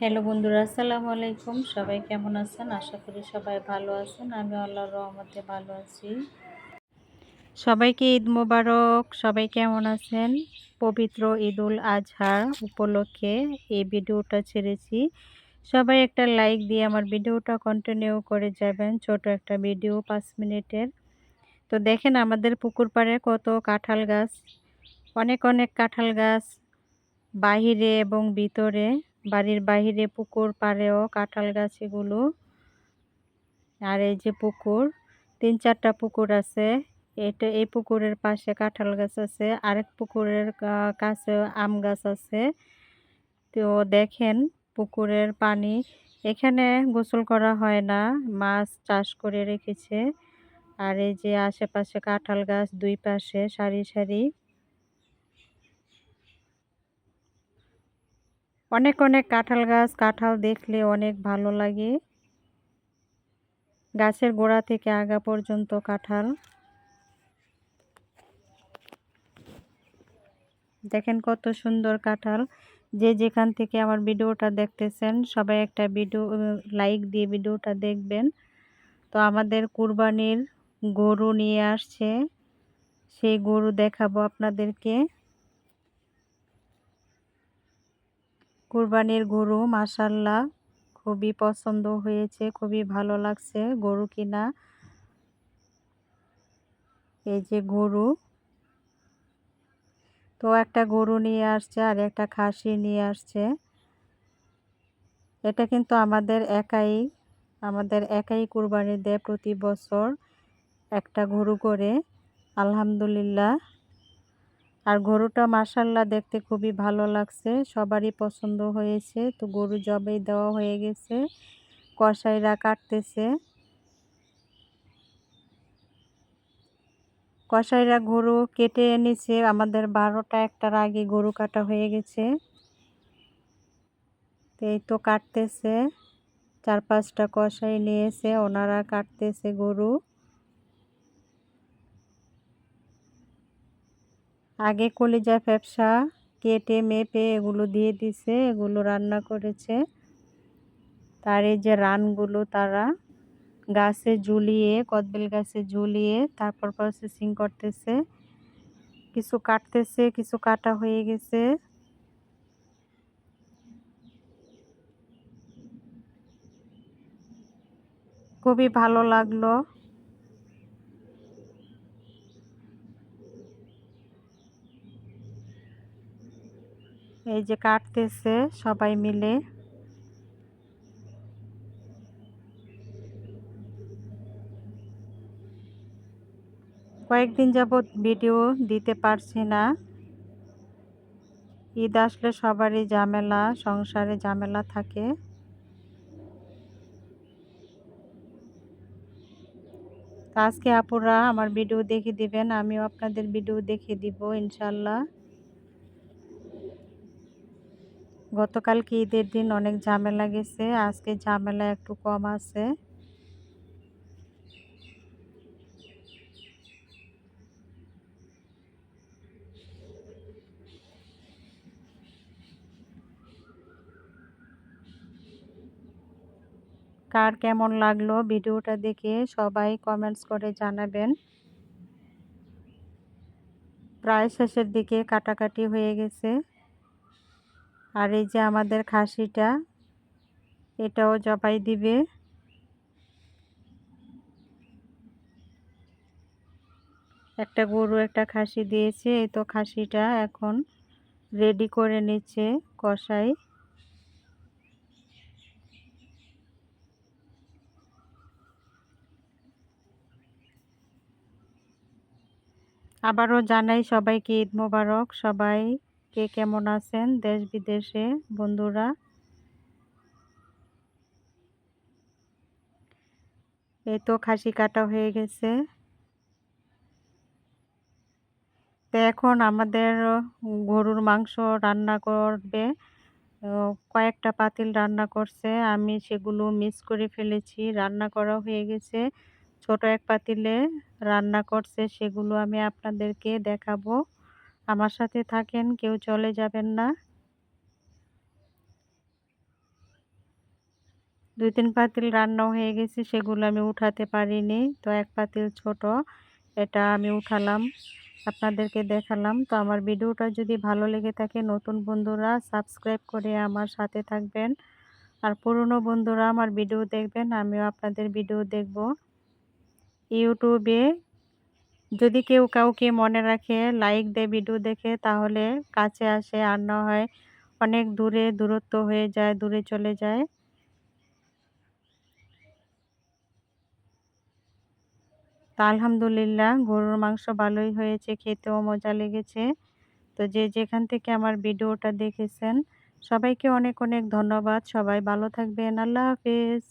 Hello বন্ধুরা, আসসালামু আলাইকুম। সবাই কেমন আছেন? আশা করি সবাই ভালো আছেন। আমি আল্লাহর রহমতে ভালো আছি। সবাইকে ঈদ মোবারক। সবাই কেমন আছেন? পবিত্র ঈদুল আজহার উপলক্ষে এই ভিডিওটা ছেড়েছি। সবাই একটা লাইক দিয়ে আমার ভিডিওটা কন্টিনিউ করে যাবেন। ছোট একটা ভিডিও, পাঁচ মিনিটের। তো দেখেন আমাদের পুকুর পাড়ে কত কাঁঠাল গাছ। অনেক অনেক কাঁঠাল গাছ। বাহিরে এবং ভিতরে। বাড়ির বাহিরে পুকুর পাড়েও কাঁঠাল গাছ এগুলো আর এই যে পুকুর, তিন চারটা পুকুর আছে। এটা, এই পুকুরের পাশে কাঁঠাল গাছ আছে। আরেক পুকুরের কাছে আম গাছ আছে। তো দেখেন পুকুরের পানি। এখানে গোসল করা হয় না, মাছ চাষ করে রেখেছে। আর এই যে আশেপাশে কাঁঠাল গাছ দুই পাশে সারি সারি। অনেক অনেক কাঁঠাল গাছ, কাঁঠাল দেখলে অনেক ভালো লাগে। গাছের গোড়া থেকে আগা পর্যন্ত কাঁঠাল। দেখেন কত সুন্দর কাঁঠাল। যে যেখান থেকে আমার ভিডিওটা দেখতেছেন, সবাই একটা ভিডিও লাইক দিয়ে ভিডিওটা দেখবেন। তো আমাদের কুরবানির গরু নিয়ে আসছে। সেই গরু দেখাবো আপনাদেরকে। কুরবানির গরু মাসাল্লাহ খুবই পছন্দ হয়েছে, খুবই ভালো লাগছে। গরু কিনা? এই যে গরু। তো একটা গরু নিয়ে আসছে আর একটা খাসি নিয়ে আসছে। এটা কিন্তু আমাদের একাই আমাদের একাই কুরবানি দেয় প্রতি বছর একটা গরু করে। আলহামদুলিল্লাহ। আর গরুটা মাসাল্লাহ দেখতে খুবই ভালো লাগছে। সবারই পছন্দ হয়েছে। তো গরু জবেই দেওয়া হয়ে গেছে। কষাইরা কাটতেছে। কষাইরা গরু কেটে এনেছে। আমাদের বারোটা, একটার আগে গরু কাটা হয়ে গেছে। এই তো কাটতেছে। চার পাঁচটা কষাই নিয়েছে। ওনারা কাটতেছে গরু। আগে কলিজা ফ্যাপসা কেটে, মেপে এগুলো দিয়ে দিছে, এগুলো রান্না করেছে। তার এই যে রানগুলো তারা গাছে ঝুলিয়ে, কদবেল গাছে ঝুলিয়ে তারপর প্রসেসিং করতেছে। কিছু কাটতেছে, কিছু কাটা হয়ে গেছে। খুবই ভালো লাগল। এই যে কাটতেছে সবাই মিলে। কয়েকদিন যাবৎ ভিডিও দিতে পারছি না। ঈদ আসলে সবারই ঝামেলা, সংসারে ঝামেলা থাকে। আজকে আপুরা আমার ভিডিও দেখে দিবেন, আমিও আপনাদের ভিডিও দেখে দিব ইনশাল্লাহ। গতকালকে ঈদের দিন অনেক ঝামেলা গেছে? আজকে ঝামেলা একটু কম আছে। কার কেমন লাগল ভিডিওটা দেখে সবাই কমেন্টস করে জানাবেন। প্রায় শেষের দিকে কাটাকাটি হয়ে গেছে। আর এই যে আমাদের খাসিটা, এটাও জবাই দিবে। একটা গরু, একটা খাসি দিয়েছে, এই তো খাসিটা এখন রেডি করে নিচ্ছে কষাই আবারও জানাই সবাইকে ঈদ মোবারক, সবাই কে কেমন আছেন দেশ বিদেশে বন্ধুরা? এই তো খাসি কাটা হয়ে গেছে। তো এখন আমাদের গরুর মাংস রান্না করবে। কয়েকটা পাতিল রান্না করছে। আমি সেগুলো মিস করে ফেলেছি, রান্না করা হয়ে গেছে। ছোট এক পাতিলে রান্না করছে, সেগুলো আমি আপনাদেরকে দেখাবো। আমার সাথে থাকেন, কেউ চলে যাবেন না। দুই তিন পাতিল রান্নাও হয়ে গেছে, সেগুলো আমি উঠাতে পারিনি। তো এক পাতিল ছোট, এটা আমি উঠালাম, আপনাদেরকে দেখালাম। তো আমার ভিডিওটা যদি ভালো লেগে থাকে, নতুন বন্ধুরা সাবস্ক্রাইব করে আমার সাথে থাকবেন। আর পুরনো বন্ধুরা আমার ভিডিও দেখবেন, আমিও আপনাদের ভিডিও দেখব। ইউটিউবে যদি কেউ কাউকে মনে রাখে লাইক দেয় ভিডিও দেখে, তাহলে কাছে আসে আর না হয় অনেক দূরে দূরত্ব হয়ে যায়, দূরে চলে যায়। তা আলহামদুলিল্লাহ, গরুর মাংস ভালোই হয়েছে, খেতেও মজা লেগেছে। তো যে যেখান থেকে আমার ভিডিওটা দেখেছেন, সবাইকে অনেক অনেক ধন্যবাদ। সবাই ভালো থাকবেন। আল্লাহ হাফেজ।